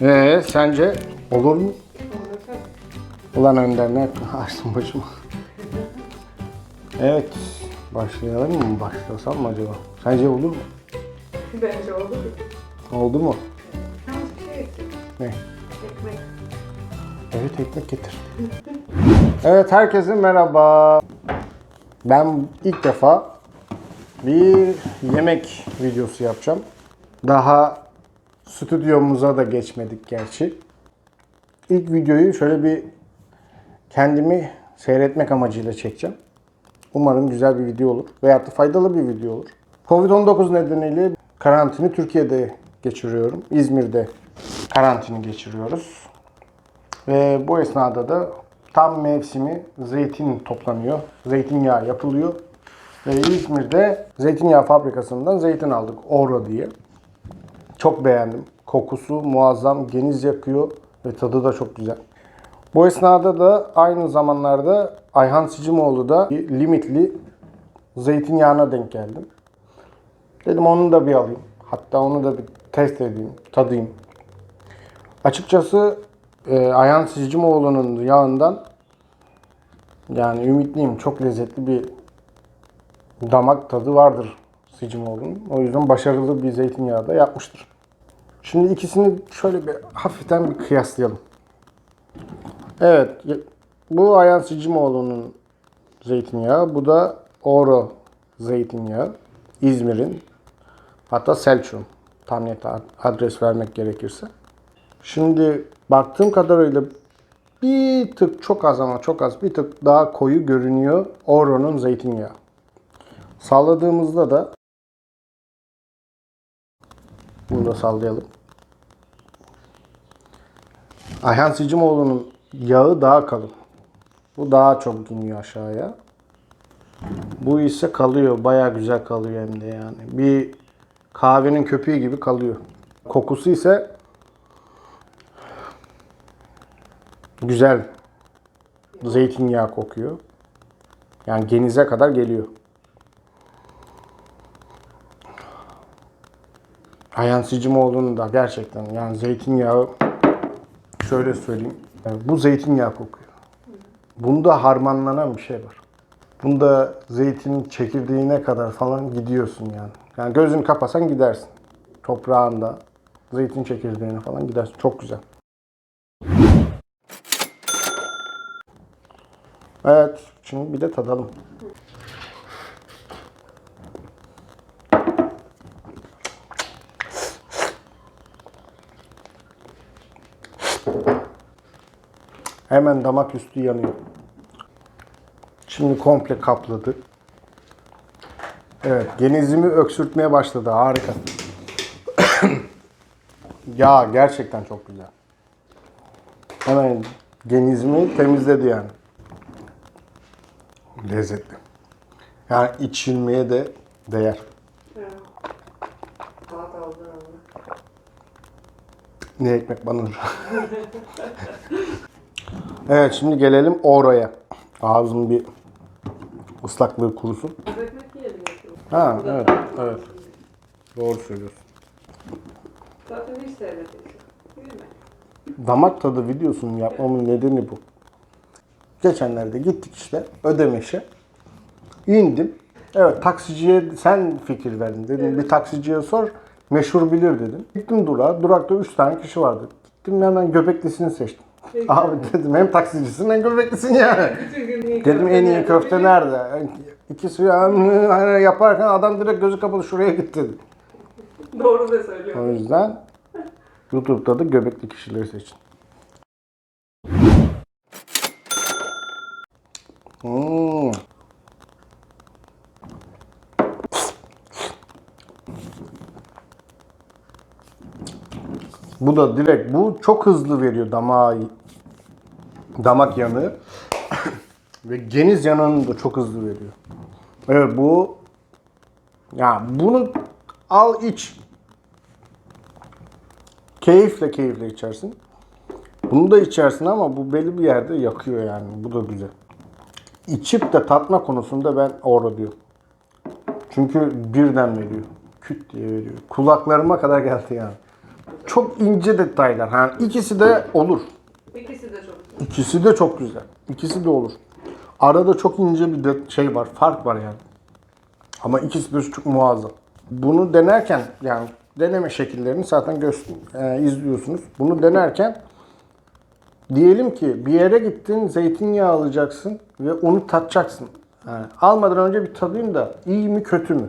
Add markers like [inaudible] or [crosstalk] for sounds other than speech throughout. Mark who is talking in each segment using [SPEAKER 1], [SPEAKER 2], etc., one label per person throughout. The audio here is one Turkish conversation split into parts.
[SPEAKER 1] Evet sence olur mu? Ulan Önder ne açtın başıma. Evet. Başlayalım mı? Başlasam mı acaba? Sence olur mu?
[SPEAKER 2] Bence oldu.
[SPEAKER 1] Oldu mu?
[SPEAKER 2] Şey.
[SPEAKER 1] Ne?
[SPEAKER 2] Ekmek.
[SPEAKER 1] Evet ekmek getir. [laughs] evet herkese merhaba. Ben ilk defa bir yemek videosu yapacağım. Daha stüdyomuza da geçmedik gerçi. İlk videoyu şöyle bir kendimi seyretmek amacıyla çekeceğim. Umarım güzel bir video olur veyahut da faydalı bir video olur. Covid-19 nedeniyle karantini Türkiye'de geçiriyorum. İzmir'de karantini geçiriyoruz. Ve bu esnada da tam mevsimi zeytin toplanıyor. Zeytinyağı yapılıyor. Ve İzmir'de zeytinyağı fabrikasından zeytin aldık. Oro diye. Çok beğendim. Kokusu muazzam, geniz yakıyor ve tadı da çok güzel. Bu esnada da aynı zamanlarda Ayhan Sicimoğlu da limitli zeytinyağına denk geldim. Dedim onu da bir alayım. Hatta onu da bir test edeyim, tadayım. Açıkçası e, Ayhan Sicimoğlu'nun yağından yani ümitliyim. Çok lezzetli bir damak tadı vardır Sicimoğlu'nun. O yüzden başarılı bir zeytinyağı da yapmıştır. Şimdi ikisini şöyle bir hafiften bir kıyaslayalım. Evet, bu Ayhan Sicimoğlu'nun zeytinyağı, bu da Oro zeytinyağı. İzmir'in, hatta Selçuk'un. Tam net ad- adres vermek gerekirse. Şimdi baktığım kadarıyla bir tık çok az ama çok az bir tık daha koyu görünüyor Oro'nun zeytinyağı. Salladığımızda da bunu da sallayalım. Ayhan Sicimoğlu'nun yağı daha kalın. Bu daha çok iniyor aşağıya. Bu ise kalıyor. Baya güzel kalıyor hem de yani. Bir kahvenin köpüğü gibi kalıyor. Kokusu ise güzel. Zeytinyağı kokuyor. Yani genize kadar geliyor. Ayhan Sicimoğlu'nun da gerçekten yani zeytinyağı şöyle söyleyeyim. Bu zeytinyağı kokuyor. Bunda harmanlanan bir şey var. Bunda zeytinin çekirdeğine kadar falan gidiyorsun yani. Yani gözünü kapasan gidersin. Toprağında zeytin çekirdeğine falan gidersin. Çok güzel. Evet, şimdi bir de tadalım. Hemen damak üstü yanıyor. Şimdi komple kapladı. Evet, genizimi öksürtmeye başladı. Harika. [coughs] ya gerçekten çok güzel. Hemen genizimi temizledi yani. Lezzetli. Yani içilmeye de değer.
[SPEAKER 2] Evet. Saat aldın ama.
[SPEAKER 1] Ne ekmek banır. [laughs] evet şimdi gelelim oraya. Ağzım bir ıslaklığı kurusun. Ha evet evet. Doğru söylüyorsun.
[SPEAKER 2] Zaten hiç sevmedim. Mi?
[SPEAKER 1] Damak tadı videosunu yapmamın nedeni bu. Geçenlerde gittik işte Ödemiş'e. İndim. Evet taksiciye sen fikir verdin. Dedim bir taksiciye sor. Meşhur bilir dedim. Gittim durağa. Durakta 3 tane kişi vardı. Gittim hemen göbeklisini seçtim.
[SPEAKER 2] Peki.
[SPEAKER 1] Abi dedim hem taksicisin hem göbeklisin yani. Dedim en iyi köfte nerede? İkisi yani yaparken adam direkt gözü kapalı şuraya gitti dedi.
[SPEAKER 2] Doğru da söylüyor.
[SPEAKER 1] O yüzden YouTube'da da göbekli kişileri seçin. Hmm. Bu da direkt bu çok hızlı veriyor damağı damak yanığı [coughs] ve geniz yanığını da çok hızlı veriyor. Evet bu ya bunu al iç. Keyifle keyifle içersin. Bunu da içersin ama bu belli bir yerde yakıyor yani. Bu da güzel. İçip de tatma konusunda ben orada diyorum. Çünkü birden veriyor. Küt diye veriyor. Kulaklarıma kadar geldi yani. Çok ince detaylar. Yani ikisi de olur.
[SPEAKER 2] İkisi de çok güzel.
[SPEAKER 1] İkisi de çok güzel. İkisi de olur. Arada çok ince bir de şey var, fark var yani. Ama ikisi de çok muazzam. Bunu denerken yani deneme şekillerini zaten göster e, izliyorsunuz. Bunu denerken diyelim ki bir yere gittin zeytinyağı alacaksın ve onu tatacaksın. Yani almadan önce bir tadayım da iyi mi kötü mü?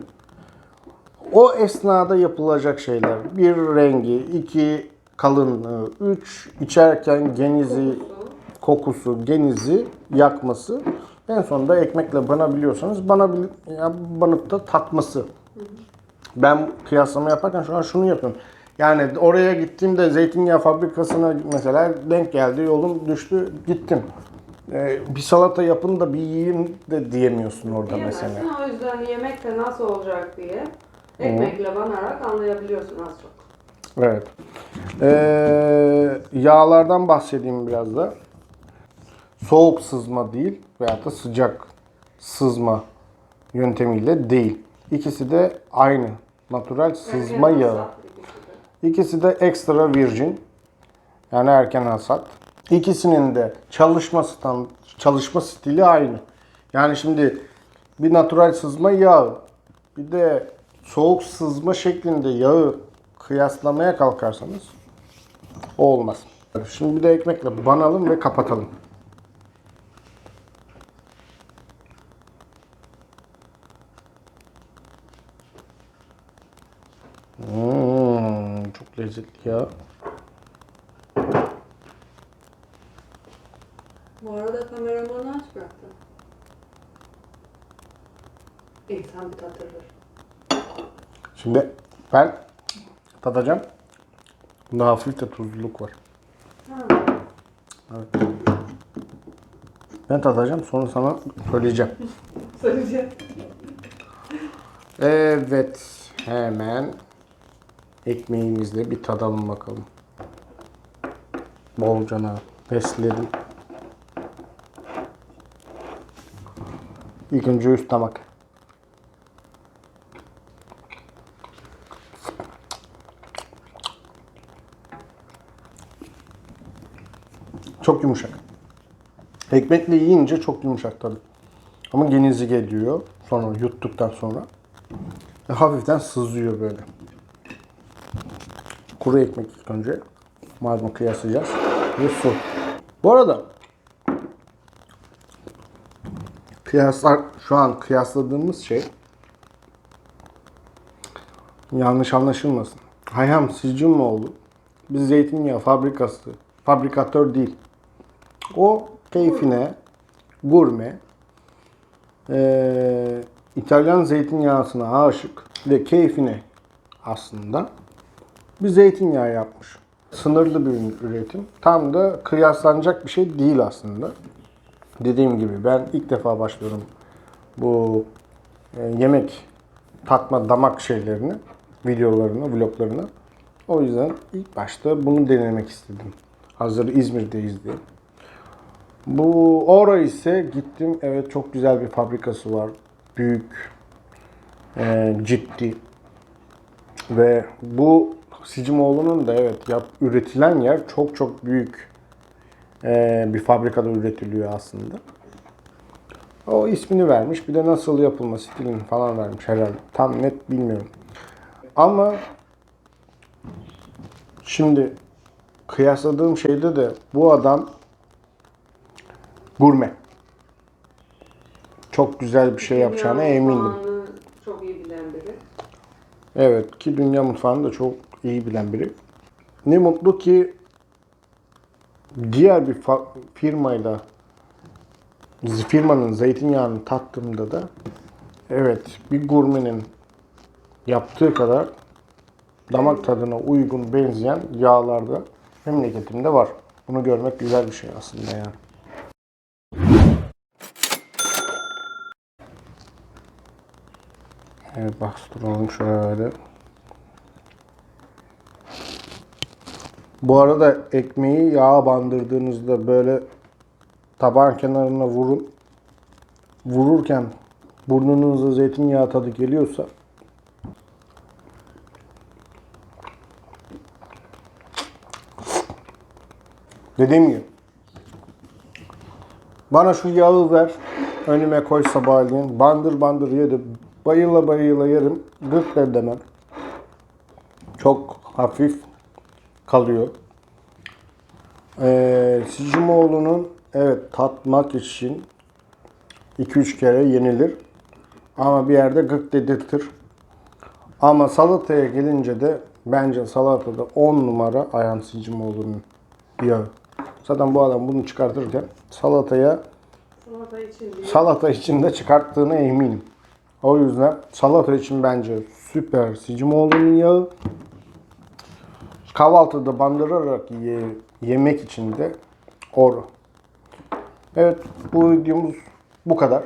[SPEAKER 1] O esnada yapılacak şeyler. Bir rengi, iki kalınlığı, üç içerken genizi, kokusu, genizi, yakması. En sonunda ekmekle banabiliyorsanız banabil, ya banıp da tatması. Ben kıyaslama yaparken şu an şunu yapıyorum. Yani oraya gittiğimde zeytinyağı fabrikasına mesela denk geldi, yolum düştü, gittim. Ee, bir salata yapın da bir yiyeyim de diyemiyorsun orada mesela.
[SPEAKER 2] Diyemezsin. O yüzden yemek de nasıl olacak diye ekmekle banarak anlayabiliyorsun az çok.
[SPEAKER 1] Evet. Ee, yağlardan bahsedeyim biraz da. Soğuk sızma değil veyahut da sıcak sızma yöntemiyle değil. İkisi de aynı. Natural sızma yağı.
[SPEAKER 2] hasat ikisi de.
[SPEAKER 1] İkisi de extra virgin. Yani erken hasat. İkisinin de çalışma stand, çalışma stili aynı. Yani şimdi bir natural sızma yağı bir de soğuk sızma şeklinde yağı kıyaslamaya kalkarsanız o olmaz. Şimdi bir de ekmekle banalım ve kapatalım. Hmm, çok lezzetli ya.
[SPEAKER 2] Bu arada kameramanı aç bıraktın. İnsan bir tatırır.
[SPEAKER 1] Şimdi ben tadacağım. Bunda hafif de tuzluluk var. Evet. Ben tadacağım sonra sana söyleyeceğim. [laughs]
[SPEAKER 2] Söyleyeceğim.
[SPEAKER 1] Evet. Hemen ekmeğimizle bir tadalım bakalım. Bolcana besledim. İlk önce üst damak. Çok yumuşak. Ekmekle yiyince çok yumuşak tabii. Ama genizi geliyor. Sonra yuttuktan sonra. Ve hafiften sızıyor böyle. Kuru ekmek ilk önce. Malzeme kıyaslayacağız. Ve su. Bu arada kıyaslar şu an kıyasladığımız şey yanlış anlaşılmasın. Hayham Sicimoğlu bir zeytinyağı fabrikası, fabrikatör değil. O keyfine gurme eee, İtalyan zeytinyağısına aşık ve keyfine aslında bir zeytinyağı yapmış. Sınırlı bir üretim. Tam da kıyaslanacak bir şey değil aslında. Dediğim gibi ben ilk defa başlıyorum bu e, yemek tatma damak şeylerini, videolarını, vloglarını. O yüzden ilk başta bunu denemek istedim. Hazır İzmir'deyiz diye. Bu Ora ise gittim. Evet çok güzel bir fabrikası var. Büyük, e, ciddi. Ve bu Sicimoğlu'nun da evet yap, üretilen yer çok çok büyük e, bir fabrikada üretiliyor aslında. O ismini vermiş. Bir de nasıl yapılma stilini falan vermiş herhalde. Tam net bilmiyorum. Ama şimdi kıyasladığım şeyde de bu adam gurme. Çok güzel bir şey yapacağına
[SPEAKER 2] Dünya
[SPEAKER 1] emindim.
[SPEAKER 2] çok iyi bilen biri.
[SPEAKER 1] Evet ki dünya mutfağını da çok iyi bilen biri. Ne mutlu ki diğer bir firmayla firmanın zeytinyağını tattığımda da evet bir gurmenin yaptığı kadar damak tadına uygun benzeyen yağlarda memleketimde var. Bunu görmek güzel bir şey aslında yani. Evet bastıralım şöyle. Bu arada ekmeği yağa bandırdığınızda böyle tabağın kenarına vurun. Vururken burnunuza zeytinyağı tadı geliyorsa Dediğim gibi. Bana şu yağı ver. Önüme koy sabahleyin. Bandır bandır yedim. Bayıla bayıla yerim. Gırt da demem. Çok hafif kalıyor. Ee, Sicimoğlu'nun evet tatmak için 2-3 kere yenilir. Ama bir yerde gık dedirtir. Ama salataya gelince de bence salatada 10 numara Ayhan Sicimoğlu'nun yağı. Zaten bu adam bunu çıkartırken salataya
[SPEAKER 2] Salata için
[SPEAKER 1] salata için de çıkarttığına eminim. O yüzden salata için bence süper Sicimoğlu'nun yağı. Kahvaltıda bandırarak ye- yemek için de Oro. Evet bu videomuz bu kadar.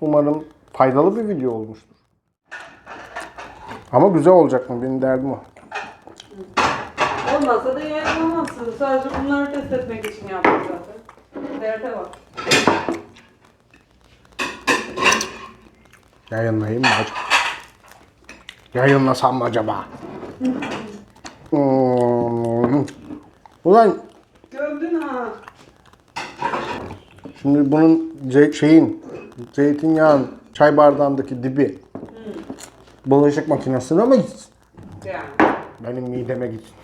[SPEAKER 1] Umarım faydalı bir video olmuştur. Ama güzel olacak mı benim derdim o.
[SPEAKER 2] Olmazsa da yayınlamazsın. Sadece bunları test etmek için yaptık zaten. TRT bak.
[SPEAKER 1] Yayınlayayım mı acaba? Yayınlasam mı acaba? Hmm. Ulan
[SPEAKER 2] Gördün ha.
[SPEAKER 1] şimdi bunun ce- şeyin zeytinyağın çay bardağındaki dibi bulaşık makinesine mi gitsin?
[SPEAKER 2] Yani.
[SPEAKER 1] Benim mideme gitsin.